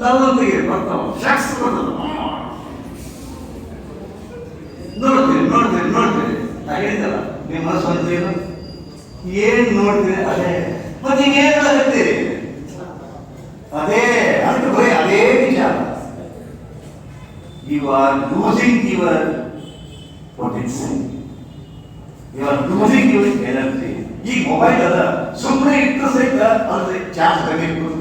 ಲವಂತಿಗೆ ಬರ್ತಾವ. ಶಾಸ್ತ್ರ ಬರ್ತದ ನೋಡ್ತೀರಿ ನೋಡ್ತೀರಿ ನೋಡ್ತೀರಿ ನಾ ಹೇಳಿದಲ್ಲ ನಿಮ್ಮ ಮನಸ್ಸು ಏನು? ಏನ್ ನೋಡ್ತೀರಿ? ಅದೇ. ಮತ್ತೆ ಏನು ಹೇಳ್ತೀರಿ? ಅದೇ, ಅಂತ ಬರೀ ಅದೇ ವಿಚಾರ. You are losing your potential you are losing your energy ಈ ಮೊಬೈಲ್ ಅದ ಸುಮ್ಮನೆ ಇಟ್ಟರು ಸಹಿತ ಅದ್ರ ಚಾರ್ಜ್ ಇಟ್ಕೊಂಡು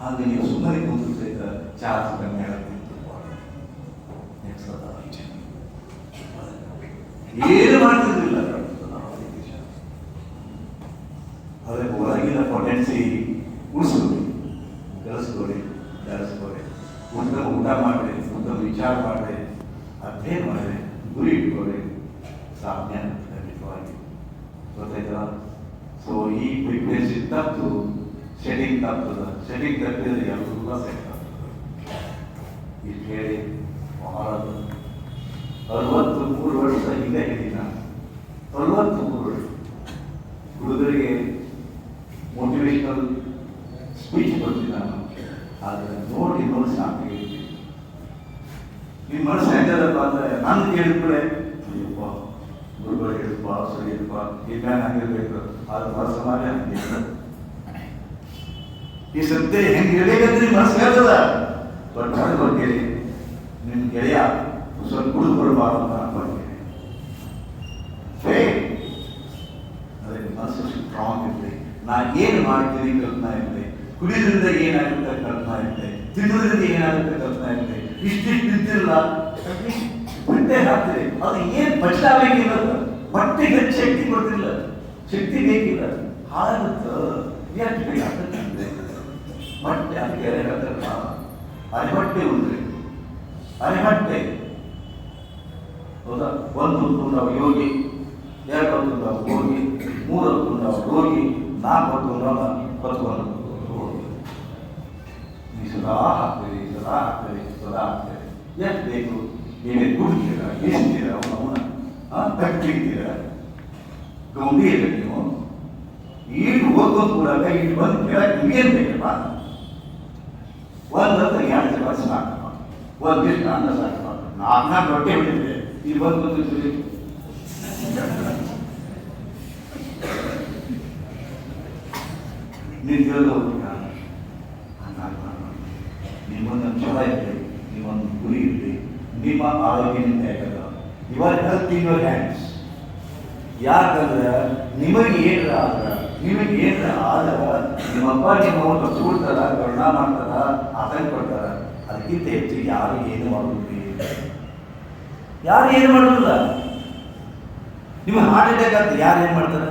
ಹಾಗೆ ನೀವು ಸುಮ್ಮನೆ ಕುಂತು ಸಹಿತ ಚಾರ್ಜ್ ಕಮ್ಮಿ ಆಗುತ್ತೆ ಏನು ಮಾಡ್ತಿರ್ಲಿಲ್ಲ ಅದಕ್ಕೆ ಹೊರಗಿನ ಪೊಟೆನ್ಸಿ ಉಳಿಸ್ಕೊಳ್ಳಿ ಕೆಲಸಗೊಳ್ಳಿ ಬೆಳೆಸ್ಕೊಳ್ಳಿ ಉತ್ತಮ ಊಟ ಮಾಡಿ ಉತ್ತಮ ವಿಚಾರ ಮಾಡಿ ಅಧ್ಯಯನ ಮಾಡಿ ಗುರಿ ಇಟ್ಕೊಳ್ಳಿ ಸಾಧನೆ ಖಂಡಿತವಾಗಿ ಗೊತ್ತಾಯ್ತಲ್ಲ ಸೊ ಈ ಫ್ರೀಕ್ವೆನ್ಸಿ ತಪ್ಪು ಸೆಟ್ಟಿಂಗ್ ತಪ್ಪದ ಸೆಟ್ಟಿಂಗ್ ತಪ್ಪಿದ್ರೆ ಎಲ್ಲ ಸೆಟ್ ಇದು ಹೇಳಿ ಬಹಳ ಅರವತ್ತು ಮೂರು ವರ್ಷ ಹಿಂದೆ ಹೇಳಿದ್ದೀನಿ ನಾನು ಅರವತ್ತು ಮೂರು ವರ್ಷ ಹುಡುಗರಿಗೆ ಮೋಟಿವೇಶನಲ್ ಸ್ಪೀಚ್ ಕೊಡ್ತೀನಿ ನಾನು ಆದರೆ ನೋಡಿ ನೋಡಿ ಸಾಕಾಗಿದ್ದೀನಿ ನಿಮ್ಮ ಮನಸ್ಸು ಹೆಂಗದಪ್ಪ ಅಂದರೆ ನಾನು ಕೇಳಿದ್ಮೇಲೆ ಅಯ್ಯಪ್ಪ ಗುರುಗಳು ಹೇಳಿಪ್ಪ ಸರಿಯಪ್ಪ ಈ ಮ್ಯಾನ್ ಹಂಗಿರ್ಬೇಕು ಅದು ಹೊರ ಸಮಾಜ ಹಂಗಿಲ್ಲ ಈ ಸತ್ಯ ಹೆಂಗೆ ಇರಬೇಕಂತ ನಿಮ್ಮ ಮನಸ್ಸು ಹೇಳ್ತದ ಬಟ್ ಹೊರಗೆ ಬರ್ತೀರಿ ನಿಮ್ಮ ಗೆಳೆಯ ಸ್ವಲ್ಪ ಕುಡಿದು ಬರಬಾರ್ದು ಅಂತ ಅನ್ಕೊಂತೀನಿ ಫೇ ಅದೇ ಮನಸ್ಸು ಸ್ಟ್ರಾಂಗ್ ಇರಲಿ ನಾ ಏನು ಮಾಡ್ತೀನಿ ಕಲ್ಪನಾ ಇರಲಿ ಕುಡಿಯೋದ್ರಿಂದ ಏನಾಗುತ್ತೆ ಕಲ್ಪನಾ ಇರಲಿ ತಿನ್ನೋದ್ರಿಂದ ಏನಾಗುತ್ತೆ ಕಲ್ಪನಾ ಇರಲಿ ಇಷ್ಟಿಷ್ಟು ತಿಂತಿರಲ್ಲ ಬಟ್ಟೆ ಹಾಕ್ತೀರಿ ಅದು ಏನು ಪಚನ ಬೇಕಿಲ್ಲ ಅದು. ಬಟ್ಟೆಗೆ ಹೆಚ್ಚು ಶಕ್ತಿ ಕೊಡ್ತಿಲ್ಲ ಶಕ್ತಿ ಬೇಕಿಲ್ಲ ಹಾಳಾಗುತ್ತೆ ಯಾಕೆ ಬೇಕಾಗುತ್ತೆ ಅದಕ್ಕೆ ಹೇಳ್ತಾರಲ್ಲ ಅರೆಬಟ್ಟೆ ಉಂಡ್ರಿ. ಅರೆಬಟ್ಟೆ ಹೌದಾ? ಒಂದು ನಾವು ಯೋಗಿ, ಎರಡು ಹೊತ್ತು ನಾವು ಮೂರು ಹೊತ್ತು ನಾವು ರೋಗಿ, ನಾಲ್ಕು ಹೊತ್ತು ನಾವು ಹೋಗಿ ನೀವು ಸದಾ ಹಾಕ್ತೀರಿ ಸದಾ ಹಾಕ್ತೀರಿ ಸದಾ ಹಾಕ್ತೀರಿ ಎಷ್ಟು ಬೇಕು? ನೀವೇ ಕುಡ್ತೀರ? ಎಷ್ತೀರ ಅವನ ತಗ್ಗಿರ್ತೀರ ಗೌಂಡಿ ಇಲ್ಲ ನೀವು. ಈಗ ಹೋಗೋದು ಕೂಡ ಇಟ್ಟು ಬಂದು ಕೇಳಕ್ಕೆ ನಿಮಗೇನು ಬೇಕಪ್ಪ? ಒಂದು ಹೊತ್ತು ಎರಡು ಜನ ಒಂದು ಇಷ್ಟು ಅನ್ನ ಸಾಕಪ್ಪ ನಾಲ್ಕು ರೊಟ್ಟಿ ಬಿಟ್ಟಿದೆ ಈ ಬಂದು ಬಂದಿದ್ದೀರಿ ಹೋಗ್ತೀರ ನಿಮ್ಮೊಂದು ಛಲ ಇರಲಿ, ನಿಮ್ಮೊಂದು ಗುರಿ ಇರಲಿ, ನಿಮ್ಮ ಆರೋಗ್ಯ ಯಾಕಲ್ಲ ಇವಾಗ ತಿನ್ನೋ ಹ್ಯಾಂಡ್ಸ್ ಯಾಕಂದ್ರೆ ನಿಮಗೆ ಏನಾದ್ರೆ ನಿಮಗೆ ಏನು ಆದಾಗ ನಿಮ್ಮಪ್ಪ ನಿಮ್ಮ ಒಂದು ಸುಡ್ತಾರ ಕರುಣ ಮಾಡ್ತಾರ, ಆತಂಕ ಕೊಡ್ತಾರ ಅದಕ್ಕಿಂತ ಹೆಚ್ಚು ಯಾರು ಏನು ಮಾಡೋದಿಲ್ಲ ಯಾರು ಏನು ಮಾಡೋದಿಲ್ಲ ನಿಮಗೆ ಹಾರ್ಟ್ ಅಟ್ಯಾಕ್ ಆಗ್ತದೆ ಯಾರು ಏನು ಮಾಡ್ತಾರೆ?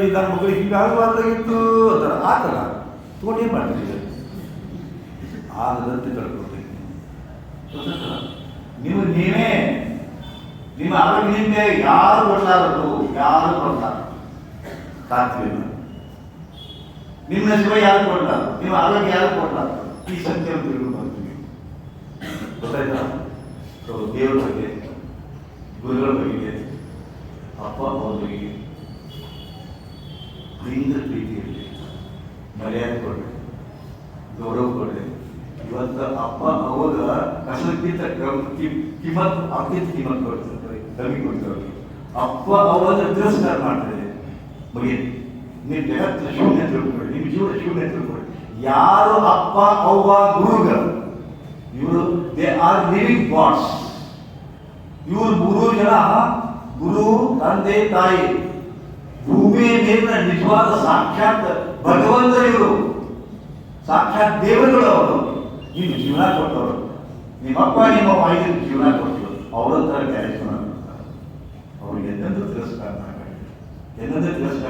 ಈ ನಮ್ಮ ಮಗಳು ಹಿಂಗೆ ಆಗಬಾರ್ದಾಗಿತ್ತು ಅಂತಾರೆ. ಆತಲ್ಲ ತಗೊಂಡು ಏನು ಮಾಡ್ತೀರಿ ಈಗ? ಆಗದಂತೆ ಗೊತ್ತಾಯ್ತಲ್ಲ? ನೀವು ನೀವೇ, ನಿಮ್ಮ ಆರೋಗ್ಯ ನಿಮಗೆ ಯಾರು ಕೊಡ್ಲಾರದು ಯಾರು ಕೊಡ್ಲಾರ ಕಾರ್ತೀವಿ ನಿಮ್ಮ ಶಿವ ಯಾರು ಕೊಡ್ಲಾರ ನೀವು ಆರೋಗ್ಯ ಯಾರು ಕೊಡ್ಲಾರ ಈ ಸಂಖ್ಯೆ ಬರ್ತೀವಿ ಗೊತ್ತಾಯ್ತಾ? ಸೊ, ದೇವ್ರ ಬಗ್ಗೆ, ಗುರುಗಳ ಬಗ್ಗೆ, ಅಪ್ಪ ಅವರ ಬಗ್ಗೆ ಪ್ರೀತಿ ಪ್ರೀತಿಯಲ್ಲಿ ಮರ್ಯಾದೆ ಕೊಡ್ರಿ, ಗೌರವ ಕೊಡ್ರಿ. ಇವತ್ತು ಅಪ್ಪ, ಅವಾಗ ಕಸಕ್ಕಿಂತ ಕಿಮತ್ ಅತ್ಯಂತ ಕಿಮತ್ ಕೊಡ್ತಾರೆ, ಕಮ್ಮಿ ಕೊಡ್ತಾರೆ ಅಪ್ಪ, ಅವಾಗ ತಿರಸ್ಕಾರ ಮಾಡ್ತಾರೆ. ಬಗ್ಗೆ ನೀವು ಜಗತ್ತಿನ ಶೂನ್ಯ ತಿಳ್ಕೊಳ್ಳಿ ನಿಮ್ಮ ಜೀವನ ಶೂನ್ಯ ತಿಳ್ಕೊಳ್ಳಿ ಯಾರು ಅಪ್ಪ, ಅವ್ವ, ಗುರುಗಳು, ಇವರು ದೇ ಆರ್ ಲಿವಿಂಗ್ ಗಾಡ್ಸ್ ಇವರು ಮೂರು ಜನ, ಗುರು, ತಂದೆ, ತಾಯಿ. ಭೂಮಿಯ ಮೇಲಿನ ನಿಜವಾದ ಸಾಕ್ಷಾತ್ ಭಗವಂತರು ಇವರು. ಸಾಕ್ಷಾತ್ ದೇವರುಗಳು ಅವರು. ನಿಮ್ಗೆ ಜೀವನ ಕೊಟ್ಟವರು. ನಿಮ್ಮಪ್ಪ ನಿಮ್ಮ ಮಾಹಿತಿ ಜೀವನ ಕೊಟ್ಟರು ಅವರಂತರ ಕ್ಯಾರೆಕ್ಟರ್ ಅವ್ರಿಗೆ ಎಂದೆಂದು ತಿರಸ್ಕಾರ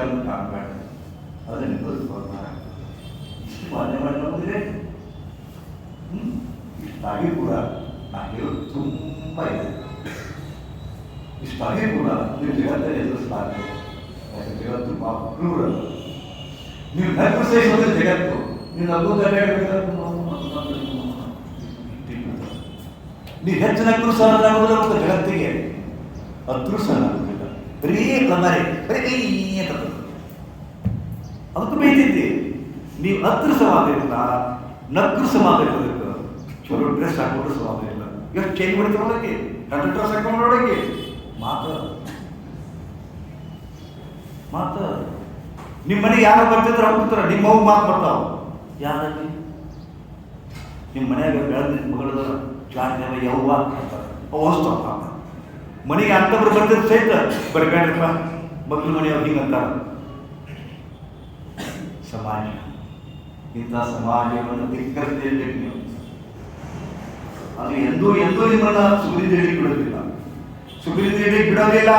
ಮಾಡಬೇಡಿ ಎಂದೆಂದು ತಿರಸ್ಕಾರ ಕಾಣಬೇಡಿ ಅದನ್ನು ನಿಲ್ಲಿಸ್ಕೊಳ್ತಾರೆ ಇಷ್ಟು ಮಾನ್ಯ ಮಾಡಿ ನೋಡಿದ್ರೆ ಹ್ಮ್ ಇಷ್ಟಾಗಿ ಕೂಡ ನಾ ಹೇಳೋದು ತುಂಬ ಇದೆ ಇಷ್ಟಾಗಿ ಕೂಡ ನೀವು ಜಗತ್ತಲ್ಲಿ ಎದುರಿಸಲಾಗದು ಯಾಕೆ ಜಗತ್ತು ಪಾಪ ಕ್ರೂರ ನೀವು ನಗು ಸಹಿಸೋದ್ರೆ ಜಗತ್ತು ನೀವು ನಗು ನೀವು ಹೆಚ್ಚು ನಗು ಸಹನಾಗುವುದಿಲ್ಲ ಮತ್ತು ಜಗತ್ತಿಗೆ ಹತ್ತು ಸಹನಾಗುವುದಿಲ್ಲ ಬರೀ ಕಮರೆ, ಬರೀ ಅಂತ ಅದಕ್ಕೂ ಬೇಯ್ತಿದ್ದಿ ನೀವು ಹತ್ರ ಸವಾದ್ರಿಂದ ನಕ್ರ ಸಮಾಧಾನ ಇರಬೇಕು. ಚಲೋ ಡ್ರೆಸ್ ಹಾಕೊಂಡ್ರೆ ಸಮಾಧಾನ ಇಲ್ಲ ಎಷ್ಟು ಚೇಂಜ್ ಮಾಡ್ತಾರೊಳಗೆ ಕಟ್ ಡ್ರೆಸ್ ಹಾಕೊಂಡ್ರೊಳಗೆ ಮಾತ ಮಾತ ನಿಮ್ಮ ಮನೆಗೆ ಯಾರು ಬರ್ತಿದ್ರು ಹೋಗ್ತಿರ್ತಾರ ನಿಮ್ಮ ಮಗು ಮಾತು ಬರ್ತಾವ. ಯಾರಲ್ಲಿ ನಿಮ್ಮ ಮನೆಯಾಗ ಬೆಳೆದ ಮಗಳದ ಜಾತಿಯವ ಯಾವ ಯಾವ ಅವು ಮನೆಗೆ ಅಂತವ್ರು ಬರ್ತಿದ್ರು ಸಹಿತ ಬರ್ಬೇಡ್ರಪ್ಪ ಮಕ್ಳು ಮನೆಯವ್ರು ಹಿಂಗಂತ ಸಮಾಜ, ಇಂಥ ಸಮಾಜವನ್ನು ಧಿಕ್ಕರಿಸಲೇಬೇಕು ನೀವು. ಅದು ಎಂದೂ ಎಂದೂ ನಿಮ್ಮನ್ನ ಸುಗರಿದೇಳಿ ಬಿಡೋದಿಲ್ಲ ಸುಗರಿದೇಳಿ ಬಿಡೋದಿಲ್ಲ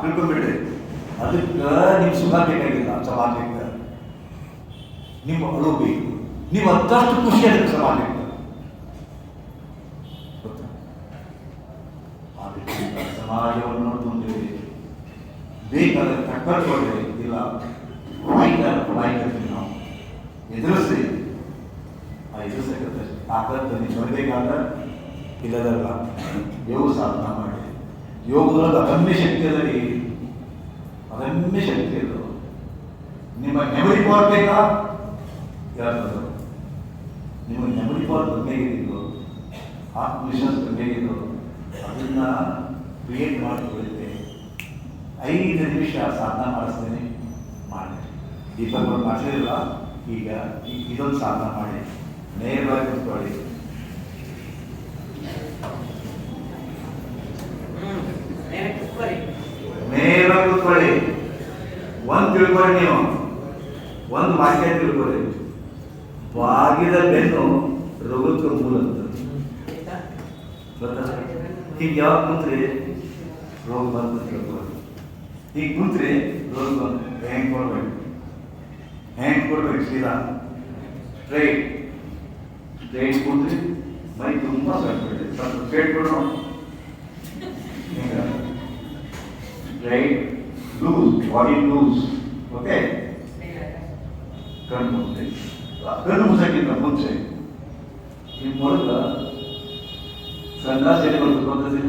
ತಿಳ್ಕೊಂಡ್ಬಿಡ್ರಿ. ಅದಕ್ಕೆ ನಿಮ್ ಸುಖ ಬೇಕಾಗಿಲ್ಲ, ಸಮಾಜಕ್ಕೆ. ನಿಮ್ಮ ಅಳು ಬೇಕು. ನೀವು ಅದ್ದಷ್ಟು ಖುಷಿ ಅದಕ್ಕೆ ಸಮಾಜಕ್ಕೆ ಗೊತ್ತಾ? ಆದ್ದರಿಂದ ಸಮಾಜವನ್ನು ತುಂಬಿರಿ. ಬೇಕಾದ ತಕ್ಕಡ್ಕೊಳ್ಳಿ ಇಲ್ಲ ಬಾಯ್ಕ ಬಾಯ್ಕರ್ತೀವಿ ನಾವು ಎದುರಿಸಿ ಆ ಎದುರಿಸಕ್ಕೆ ತಾಕತ್ತು ನೀವು ಬರಬೇಕಾದ್ರೆ ಇಲ್ಲದಲ್ಲ, ಯೋಗ ಸಾಧನ ಮಾಡಿ. ಯೋಗದೊಳಗೆ ಅದಮ್ಯ ಶಕ್ತಿ ಅದ ರೀ. ಅದಮ್ಯ ಶಕ್ತಿ ಅದು. ನಿಮ್ಮ ಮೆಮೊರಿ ಪವರ್ ಬೇಕಾ? ಯಾರ್ದು ನಿಮ್ಮ ಮೆಮೊರಿ ಪವರ್ ಕಮ್ಮಿಯಾಗಿದ್ದು ಆತ್ಮವಿಶ್ವಾಸ ಕಮ್ಮಿಯಾಗಿದ್ದು ಅದನ್ನ ಕ್ರಿಯೇಟ್ ಮಾಡಿಕೊಳ್ಳುತ್ತೆ ಐದು ನಿಮಿಷ ಸಾಧನ ಮಾಡಿಸ್ತೇನೆ. ಮಾಡಿ. ದೀಪಗಳು ಮಾಡಲಿಲ್ಲ ಈಗ ಇದೊಂದು ಸಾಧನ ಮಾಡಿ. ನೇರವಾಗಿ ಕೂತ್ಕೊಳ್ಳಿ ನೇರವಾಗಿ ಕೂತ್ಕೊಳ್ಳಿ ಒಂದು ತಿಳ್ಕೊಳ್ಳಿ ನೀವು. ಒಂದು ವಾಕ್ಯ ತಿಳ್ಕೊಳ್ಳಿ. ಬಾಗಿದ ಬೆನ್ನು ರೋಗಕ್ಕೆ ಮೂಲ ಅಂತ ಗೊತ್ತಾ? ಹೀಗೆ ಯಾವಾಗ ಕುಂತ್ರಿ? ರೋಗ ಬಂತು ತಿಳ್ಕೊಳ್ಳಿ ಈಗ ಕುಂತ್ರಿ ರೋಗ ಬಂತು ಹೆಂಗ್ ಕೊಡ್ಬೇಕು ಹೆಂಗ್ ಕೊಡ್ಬೇಕು ಸೀದಾ ಸ್ಟ್ರೈಟ್ ಸ್ಟ್ರೈಟ್ ಕುಂತ್ರಿ ಮೈ ತುಂಬ ಸ್ವಲ್ಪ ಸ್ವಲ್ಪ ಸ್ಟ್ರೈಟ್ ಕೊಡೋಣ straight loose body loose okay ಕಣ್ಣು ಮುಚ್ಚಿ ಕಣ್ಣು ಮುಚ್ಚಕ್ಕಿಂತ ಮುಂಚೆ ನಿಮ್ಮ ಮೂಲಕ ಸಂದಾಸ ಎಲ್ಲಿ ಬರ್ತದೆ ಗೊತ್ತದೆ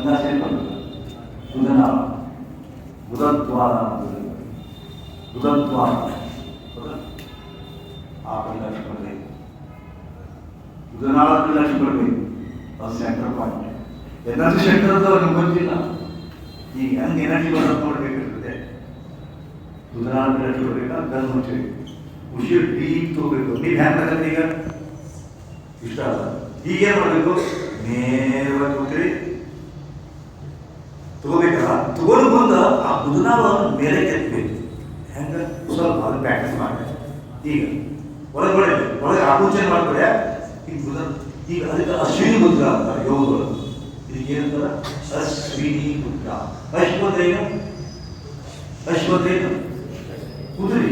ಸಂದಾಸ ಎಲ್ಲಿ ಬರ್ತದೆ ಬುಧನಾಳ ಬುಧದ್ವಾರ ಅಂತದೆ. ಬುಧದ್ವಾರ ಹೌದಾ? ಆ ಕಡೆ ಲಕ್ಷ ಕೊಡಬೇಕು ಬುಧನಾಳ ಲಕ್ಷ ಕೊಡಬೇಕು ಅದು ಸೆಂಟರ್ ಪಾಯಿಂಟ್ ಎನರ್ಜಿ ಸೆಂಟರ್ ಅದು ನಿಮ್ಗೆ ಗೊತ್ತಿಲ್ಲ ಈಗ ಹೆಂಗೆ ಎನರ್ಜಿ ಬರೋದು ನೋಡ್ಬೇಕಿರ್ತದೆ ಬುಧನಾಳ ಲಕ್ಷ ಕೊಡಬೇಕಾ ಗನ್ ಮುಚ್ಚಿ ಉಸಿರು ಡೀಪ್ ತಗೋಬೇಕು ನೀವು ಹ್ಯಾಂಗ ತಗತ್ತೆ ಈಗ ಇಷ್ಟ ಅಲ್ಲ ಈಗ ಏನ್ ಮಾಡಬೇಕು ನೇರವಾಗಿ ಕೂತ್ರಿ ತಗೋಬೇಕಲ್ಲ ತಗೊಂಡು ಬಂದ ಆ ಬುಧನಾಳವನ್ನು ಮೇಲೆ ಕೆತ್ತಬೇಕು ಹೆಂಗ ಸ್ವಲ್ಪ ಅದು ಪ್ರಾಕ್ಟೀಸ್ ಮಾಡಿ ಈಗ ಒಳಗಡೆ ಒಳಗೆ ಆಲೋಚನೆ ಮಾಡ್ತಾರೆ ಈಗ ಬುಧ ಈಗ ಅದಕ್ಕೆ ಅಶ್ವಿನಿ ಮುದ್ರ ಅಂತಾರೆ ಯೋಗಗಳು ಇದಕ್ಕೆ ಏನಂತಾರ ಅಶ್ವಿನಿ ಮುದ್ರ ಅಶ್ವತ್ ಏನು ಅಶ್ವತ್ ಏನು ಕುದುರೆ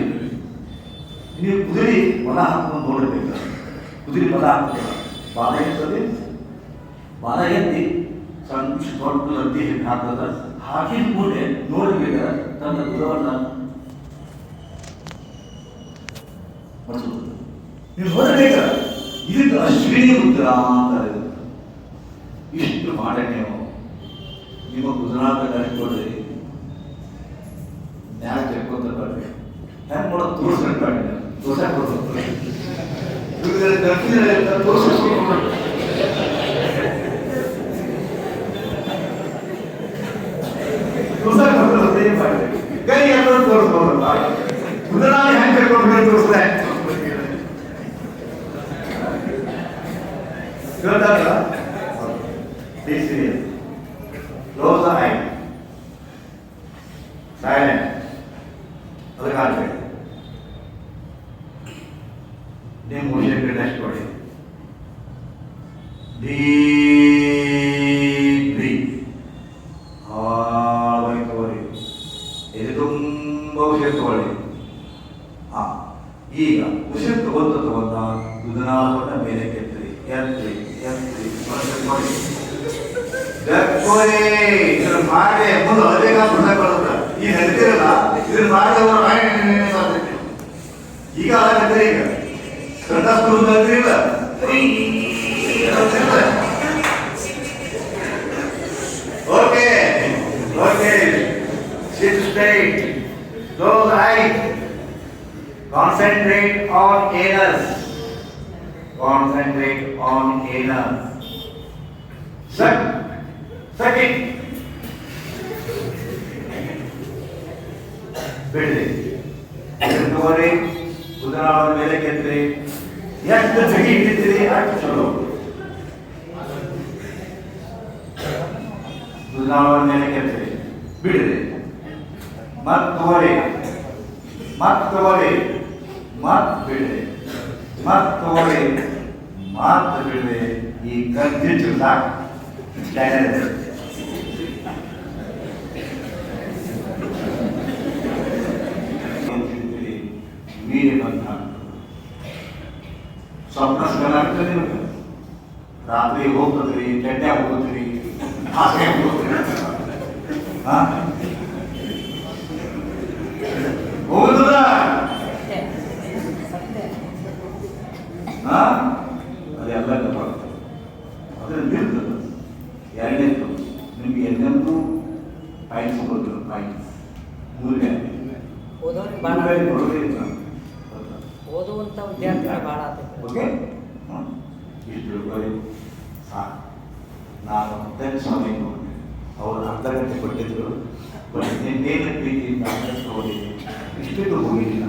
ನೀವು ಕುದುರೆ ಮನ ಹಾಕೊಂಡು ನೋಡಬೇಕು ಕುದುರೆ ಮನ ಹಾಕ್ತಾರೆ ಬಾಲ ಇರ್ತದೆ ಬಾಲ ಎತ್ತಿ ಸಣ್ಣ ದೊಡ್ಡ ಹಿಂಗೆ ಹಾಕದ ಹಾಕಿದ ಮೂಲೆ ನೋಡಬೇಕಾದ್ರೆ ತನ್ನ ಮರೆಸೋದು ನೀವು ನೋಡಬೇಕ ಇದಕ್ಕೆ ಅಶ್ವಿನಿ ಮುದ್ರ ಅಂತ ಇಷ್ಟು ಮಾಡಿ ನೀವು ನಿಮ್ಮ ಗುಜರಾತ್ ಕಟ್ಕೊಡ್ರಿ ನ್ಯಾಯ ತೆಕ್ಕೊಂತ ಬರ್ರಿ ಹೆಂಗ್ ಮಾಡೋದು ತೋರಿಸ್ಬೇಕು ಬೇಡ ನೀವು. ತೋರ್ಸಕ್ ಕೊಡ್ಬೇಕು ಇವ್ರಿಗೆ ನೀವು ಟೆಸ್ಟ್ ಕೊಡಿ ಡೀಪ್ ಬ್ರೀತ್ ಆಳವಾಗಿ ತಗೊಳ್ಳಿ ಇದು ತುಂಬ ಉಸಿರು ತಗೊಳ್ಳಿ. ಹಾ ಈಗ ಉಸಿರು ತಗೊಂತ ತಗೊಂತ ಗುದನಾಳವನ್ನ ಮೇಲೆ ಕೆತ್ತರಿ. ಎತ್ತಿ ಎತ್ತಿ ಮಾಡಿ ಜಕ್ಕೋರಿ ಇದನ್ನ ಮಾಡಿ ಮುಂದೆ ಅದೇ ಬರ್ತದೆ ಈ ನಡೀತಿರಲ್ಲ ಇದನ್ನ ಮಾಡಿದವರು ಈಗ ಆಗತ್ತೆ ಈಗ Karnataka ಬಂದ್ರಿಲ್ಲ okay okay sit straight close eye Concentrate on anus. Concentrate on anus. Suck. Suck it. ಬಿಡ್ರಿ ಇದನ್ನ ತಗೋರಿ ಉದಾಹರಣೆ ಮೇಲೆ ಕೆತ್ರಿ ಎಷ್ಟು ಜಗಿ ಇಟ್ಟಿದ್ದೀರಿ? ಅಷ್ಟು ಚಲೋ? ಮೇಲೆ ಕೆತ್ರಿ ಬಿಡ್ರಿ. ಮತ್ ತಗೋರಿ. ಮತ್ ತಗೋರಿ. ಮತ್ ಬಿಡ್ರಿ. ಮತ್ ತಗೋರಿ. ಮತ್ ಬಿಡ್ರಿ. ಈ ಗದ್ದಿಟ್ಟು ಸಾಕು. ಸ್ಟ್ಯಾಂಡರ್ಡ್ ನೀರಿನಂತ ಸ್ವಪ್ನ ಸ್ಮರಣ ಆಗ್ತದೆ ರಾತ್ರಿ ಹೋಗ್ತದ್ರಿ ಚಡ್ಡೆ ಹೋಗ್ತೀರಿ ಹಾಸೆ ಹೋಗ್ತೀರಿ ಹಾ? ಓದುವಂಥ ವಿದ್ಯಾರ್ಥಿಗಳು ಭಾಳ ಓಕೆ. ಹ್ಮ್. ಇಷ್ಟು ತಿಳ್ಕೊಳ್ಳಿ ಸಾಕು ನಾನು ಮತ್ತೆ ಸ್ವಾಮಿ ನೋಡಿದೆ. ಅವರು ಅರ್ಧ ಗಂಟೆ ಕೊಟ್ಟಿದ್ರು. ಬಟ್ ನಿನ್ನೇನು ಪ್ರೀತಿಯಿಂದ ತಗೊಂಡಿದ್ದೀನಿ ಇಷ್ಟಿಟ್ಟು ಹೋಗಿಲ್ಲ.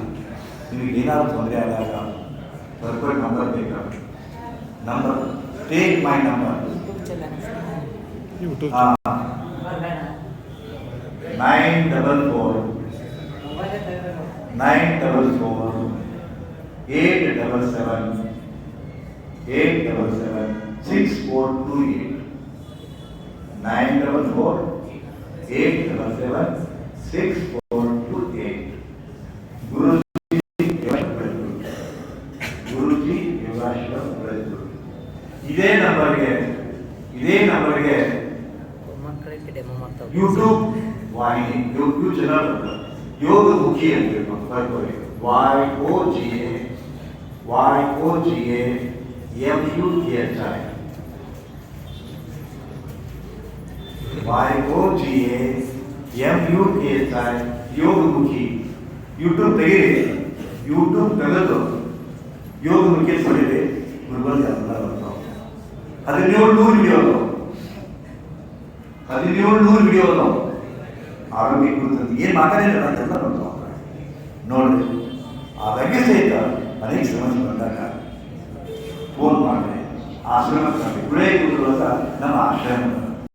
ನಿಮಗೆ ಏನಾದ್ರು ತೊಂದರೆ ಆದಾಗ ಬರ್ಕೊಂಡು ನಂಬರ್ ಬೇಕಾ? Number take my number nine double four nine double four eight double seven eight double seven six four two eight nine double four eight double seven six four two eight Guruji Belaguru Guruji Yogashrama Belaguru ಇದೇ ನಂಬರ್ಗೆ ಇದೇ ನಂಬರ್ಗೆ ಮಕ್ಕಳಿಗೆ demo ಮಾಡ್ತಾವೆ YouTube ವಾಹಿನಿ YouTube channel ಯೋಗ ಮುಖಿ ಅಂತ ಬರ್ಕೊಳ್ಳಿ Y O G A Y O G A M U K H I Y O G A M U K H I Yogamukhi YouTube ತೆಗೀರಿ ಯೂಟ್ಯೂಬ್ ತೆಗೆದು ಯೋಗ ಮುಖಿ ಹೊಡಿರಿ ಗುರುಬಲ್ ಎಲ್ಲ ಬರ್ತಾವೆ ಹದಿನೇಳು ನೂರು ವಿಡಿಯೋ ಅದಾವೆ ಹದಿನೇಳು ನೂರು ವಿಡಿಯೋ ಅದಾವ ಆರೋಗ್ಯ ಕುರಿತಂತೆ ಏನು ಮಾತಾಡಿಲ್ಲ ಅಂತೆಲ್ಲ ನೋಡ್ತಾವ ನೋಡ್ರಿ ಆದಾಗೆ ಸಹಿತ ಅನೇಕ ಸಮಸ್ಯೆ ಬಂದಾಗ ಫೋನ್ ಮಾಡಿ ಆಶ್ರಮಕ್ಕೆ ನೋಡಿ ಗುಳೆ ಗುರುಗಳಾಗ ನಮ್ಮ ಆಶ್ರಮ.